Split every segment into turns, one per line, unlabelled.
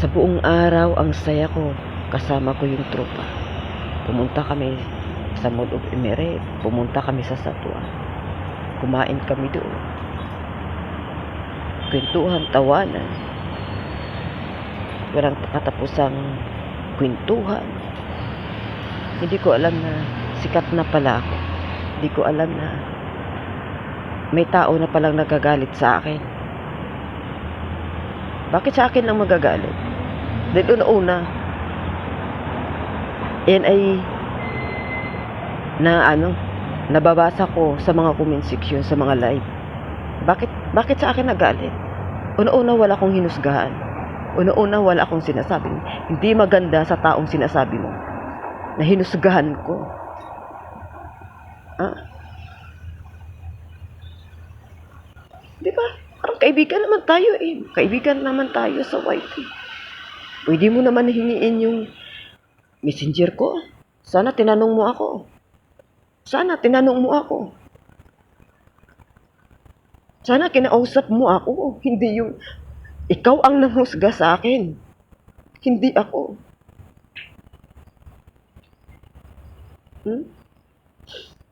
Sa buong araw, ang saya ko. Kasama ko yung tropa. Pumunta kami sa Mall of Emirates. Pumunta kami sa Satwa. Kumain kami doon. Kwentuhan, tawanan. Walang katapusang kwentuhan. Hindi ko alam na sikat na pala ako. Hindi ko alam na may tao na palang nagagalit sa akin. Bakit sa akin lang magagalit? Dahil una-una, yan ay na ano, nababasa ko sa mga comment section, sa mga live. Bakit, bakit sa akin nagalit? Una-una wala akong hinusgahan. Una-una wala akong sinasabing hindi maganda sa taong sinasabi mo na hinusgahan ko. Ah? Di ba? Parang kaibigan naman tayo eh. Kaibigan naman tayo sa YT. Pwede mo naman hingiin yung messenger ko. Sana tinanong mo ako. Sana tinanong mo ako. Sana kinausap mo ako. Hindi yung ikaw ang nanghusga sa akin. Hindi ako. Hmm?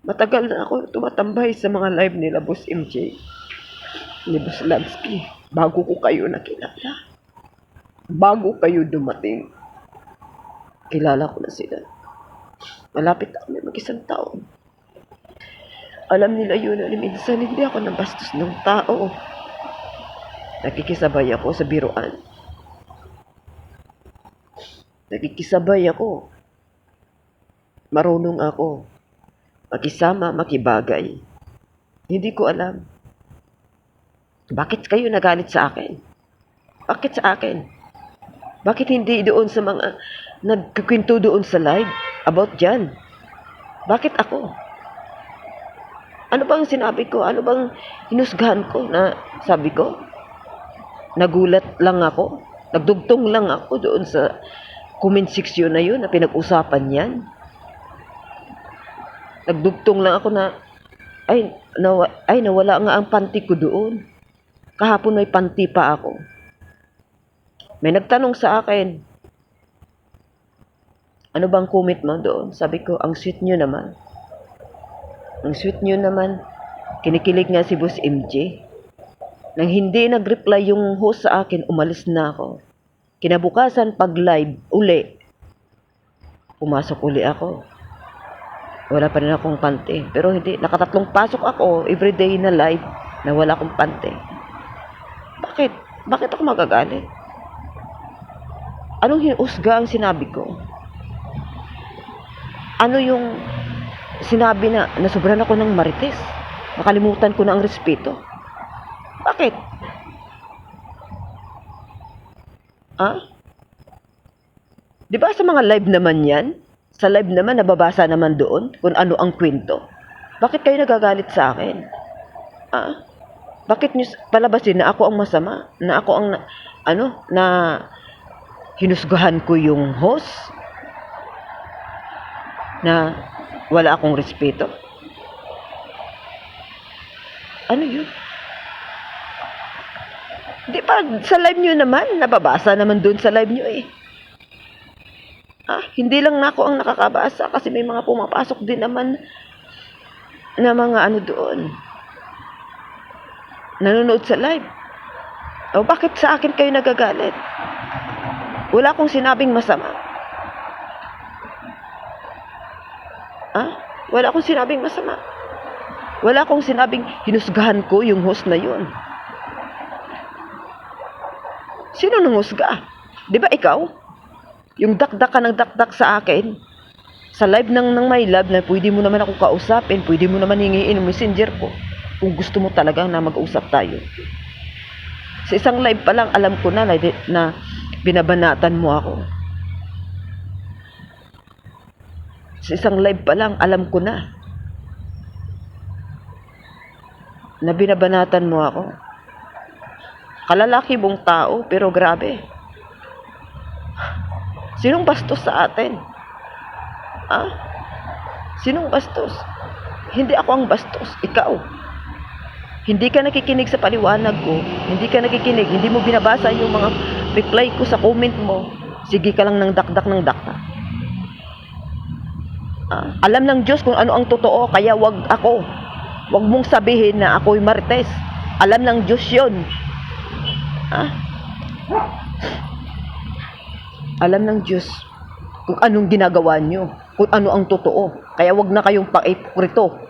Matagal na ako tumatambay sa mga live nila, Boss MJ. Ni Boss Lansky. Bago ko kayo nakilala. Bago kayo dumating. Kilala ko na sila. Malapit na kami mag-isang taon. Alam nila yun na minsan hindi ako nabastos ng tao. Nakikisabay ako sa biruan. Nakikisabay ako. Marunong ako. Makisama, makibagay. Hindi ko alam. Bakit kayo nagalit sa akin? Bakit sa akin? Bakit hindi doon sa mga nagkikwento doon sa live about dyan? Bakit ako? Ano bang sinabi ko? Ano bang hinusgahan ko na sabi ko? Nagulat lang ako. Nagdugtong lang ako doon sa comment section na yun na pinag-usapan yan. Nagdugtong lang ako na ay, nawa, ay nawala nga ang panty ko doon. Kahapon may panty pa ako. May nagtanong sa akin, ano bang comment mo doon? Sabi ko, ang sweet nyo naman. Ang sweet nyo naman. Kinikilig nga si Boss MJ. Nang hindi nag-reply yung host sa akin, umalis na ako. Kinabukasan, pag live, uli. Pumasok uli ako. Wala pa rin akong pante. Pero hindi, nakatatlong pasok ako everyday na live na wala akong pante. Bakit? Bakit ako magagalit? Anong hinusga ang sinabi ko? Ano yung sinabi na nasobran ako ng marites? Nakalimutan ko na ang respeto. Bakit? Ha? Di ba sa mga live naman yan? Sa live naman, nababasa naman doon kung ano ang kwento. Bakit kayo nagagalit sa akin? Ah? Bakit nyo palabasin na ako ang masama? Na ako ang, ano, na hinusgahan ko yung host? Na wala akong respeto? Ano yun? Di ba, sa live nyo naman, nababasa naman doon sa live nyo eh. Ah, hindi lang na ako ang nakakabasa kasi may mga pumapasok din naman na mga ano doon. Nanonood sa live. O bakit sa akin kayo nagagalit? Wala akong sinabing masama. Ah? Wala akong sinabing masama. Wala akong sinabing hinusgahan ko yung host na yun. Sino nang husga? Di ba ikaw? Yung dakdak ka ng dakdak sa akin, sa live ng, ng my love na pwede mo naman ako kausapin, pwede mo naman hingiin messenger ko kung gusto mo talagang na mag-usap tayo. Sa isang live pa lang, alam ko na na, na binabanatan mo ako. Sa isang live pa lang, alam ko na na binabanatan mo ako. Kalalaki mong tao, pero grabe. Sinong bastos sa atin? Ah? Sinong bastos? Hindi ako ang bastos, ikaw. hindi ka nakikinig sa paliwanag ko, hindi ka nakikinig, hindi mo binabasa yung mga reply ko sa comment mo, sige ka lang ng dakdak ng dakdak. Ah, alam ng Diyos kung ano ang totoo, kaya wag ako. Wag mong sabihin na ako'y marites. Alam ng Diyos yun. Ah? Alam ng Diyos kung anong ginagawa nyo, kung ano ang totoo. Kaya wag na kayong pang-iprito.